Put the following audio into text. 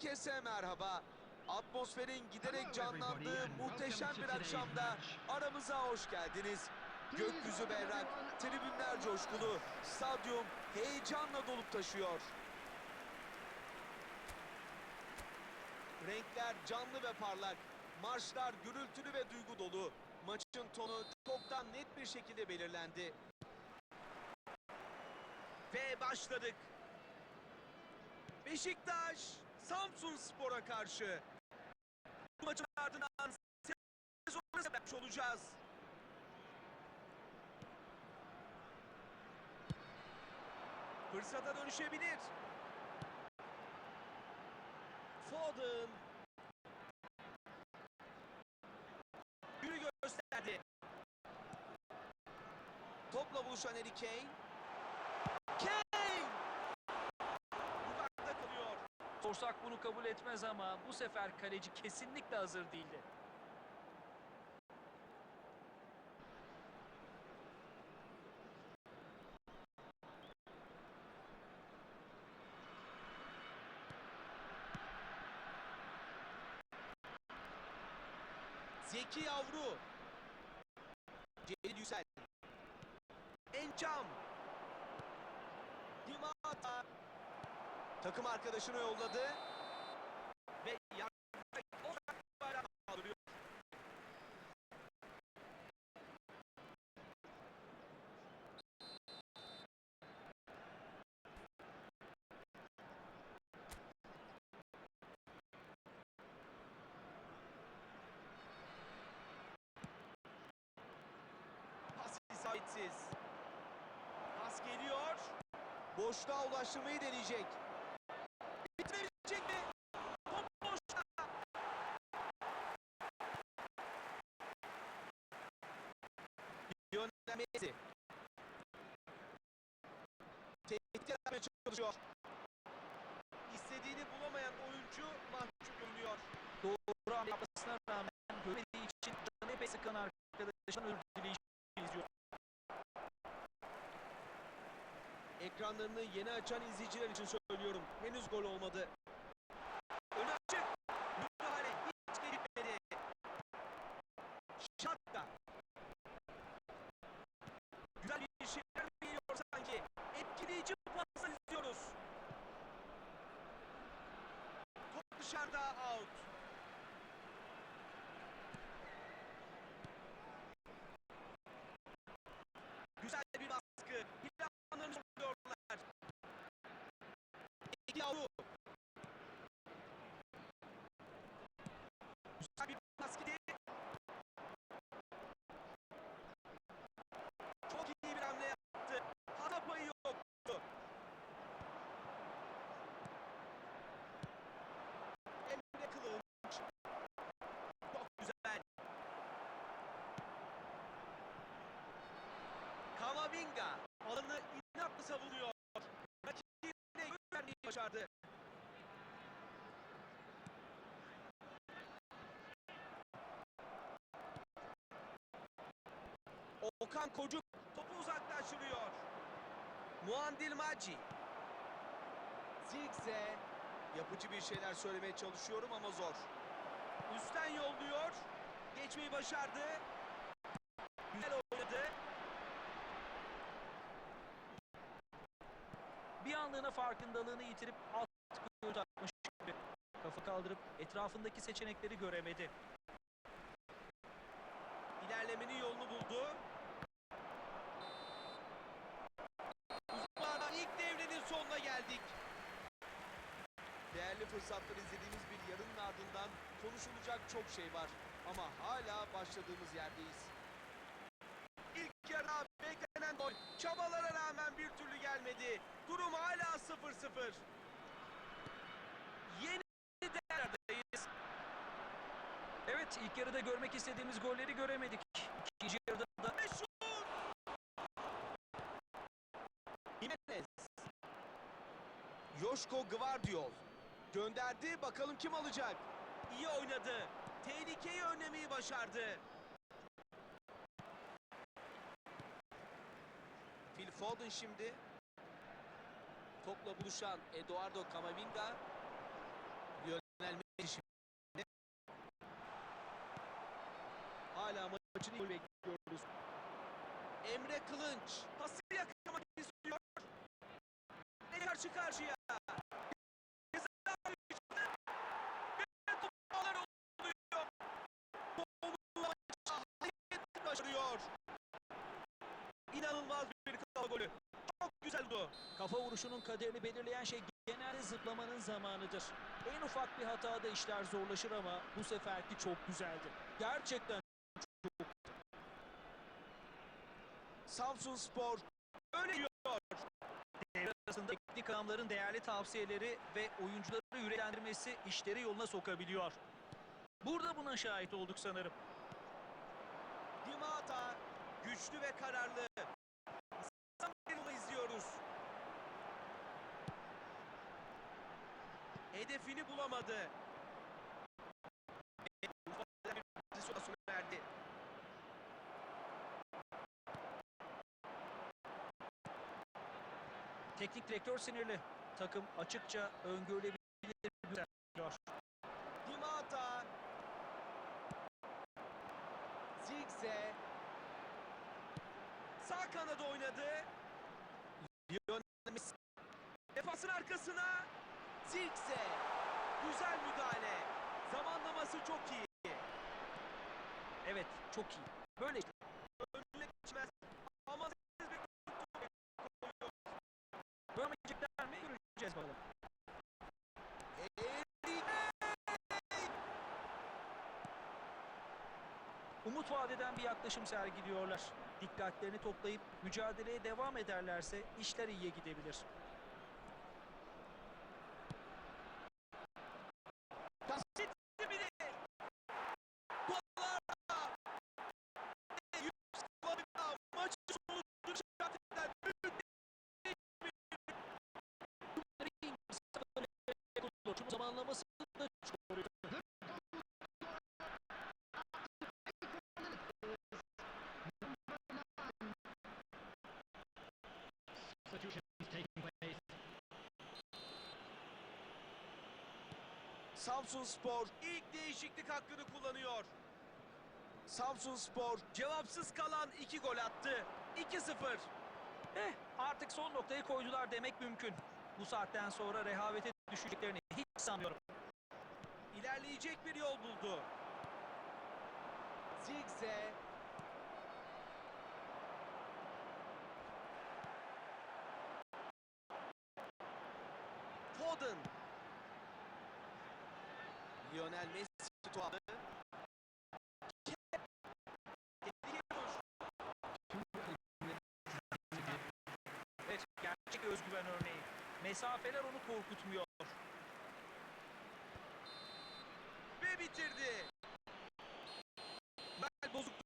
Herkese merhaba. Atmosferin giderek canlandığı muhteşem bir akşamda aramıza hoş geldiniz. Gökyüzü berrak, tribünler coşkulu, stadyum heyecanla dolup taşıyor. Renkler canlı ve parlak, marşlar gürültülü ve duygu dolu. Maçın tonu çoktan net bir şekilde belirlendi. Ve başladık. Beşiktaş, Samsun Spor'a karşı. Bu maçın ardından sezonu sebep olacağız. Fırsata dönüşebilir. Foden. Yürü gösterdi. Topla buluşan Harry. Kane! Sorsak bunu kabul etmez ama bu sefer kaleci kesinlikle hazır değildi. Zeki Yavru. Celil Yüksel. Encam. Dimata. Takım arkadaşını yolladı. Ve isabetsiz. Pas geliyor. Boşluğa ulaştırmayı deneyecek. Bitirebilecek mi? Top boşta. Lionel Messi. Tehdit yaratmaya çalışıyor. İstediğini bulamayan oyuncu mahcup görünüyor. Doğru hamle yapmasına rağmen görmediği için canı epey sıkan arkadaşın özür. Ekranlarını yeni açan izleyiciler için söylüyorum. Henüz gol olmadı. Öne açık. Müdahale hiç gecikmedi. Şatta. Güzel bir şeyler geliyor sanki. Etkileyici paslar izliyoruz. Top dışarıda out. Güzel bir baskı. Planlarını zorluyorlar. Eki Yavru. Güzel bir baskı. Çok iyi bir hamle yaptı. Hata payı yoktu. Emre Kılınç. Çok güzel. Kamavinga alanı inatla savunuyor. Rakibine vermeyi başardı. Okan Kocuk topu uzaklaştırıyor. Muandil Maci. Zigze. Yapıcı bir şeyler söylemeye çalışıyorum ama zor. Üstten yolluyor. Geçmeyi başardı. Güzel oynadı. Farkındalığını yitirip alt göğü takmış gibi. Kafa kaldırıp etrafındaki seçenekleri göremedi. İlerlemenin yolunu buldu. Uzmanlar ilk devrenin sonuna geldik. Değerli fırsatlar izlediğimiz bir yarının ardından konuşulacak çok şey var. Ama hala başladığımız yerdeyiz. Gol çabalara rağmen bir türlü gelmedi. Durum hala 0-0. Yeni değerlerdeyiz. Evet ilk yarıda görmek istediğimiz golleri göremedik. İkinci yarıda da Ve! Jimenez. Yoşko Gvardiol. Gönderdi bakalım kim alacak. İyi oynadı. Tehlikeyi önlemeyi başardı. Foden şimdi. Topla buluşan Eduardo Camavinga. Lionel şimdi. Hala maçın ilk bekliyoruz. Emre Kılınç pası yakalamak istiyor. Ve karşı karşıya. Ceza İnanılmaz bir kafa golü. Çok güzel bu. Kafa vuruşunun kaderini belirleyen şey genelde zıplamanın zamanıdır. En ufak bir hatada işler zorlaşır ama bu seferki çok güzeldi. Gerçekten Samsun Spor öyle diyor. devre arasında teknik adamların değerli tavsiyeleri ve oyuncuları yüreklendirmesi işleri yoluna sokabiliyor. Burada buna şahit olduk sanırım. Dimata güçlü ve kararlı. Hedefini bulamadı. Verdi. Teknik direktör sinirli. Takım açıkça öngörülebilir Dimata. Zigze. Sağ kanada oynadı. Lionel Messi. Defansın arkasına. Zigze. Güzel müdahale. Zamanlaması çok iyi. Evet, çok iyi. Böyle Önüne geçmez. Ama görmeyecekler mi? Göreceğiz bakalım. Umut vadeden bir yaklaşım sergiliyorlar. Dikkatlerini toplayıp mücadeleye devam ederlerse işler iyiye gidebilir. Samsun Spor ilk değişiklik hakkını kullanıyor. Samsun Spor cevapsız kalan iki gol attı. 2-0. Eh, artık son noktayı koydular demek mümkün. Bu saatten sonra rehavete düşeceklerini hiç sanmıyorum. İlerleyecek bir yol buldu. Zigze. Foden. Lionel Messi tutardı. Evet, gerçek özgüven örneği. Mesafeler onu korkutmuyor.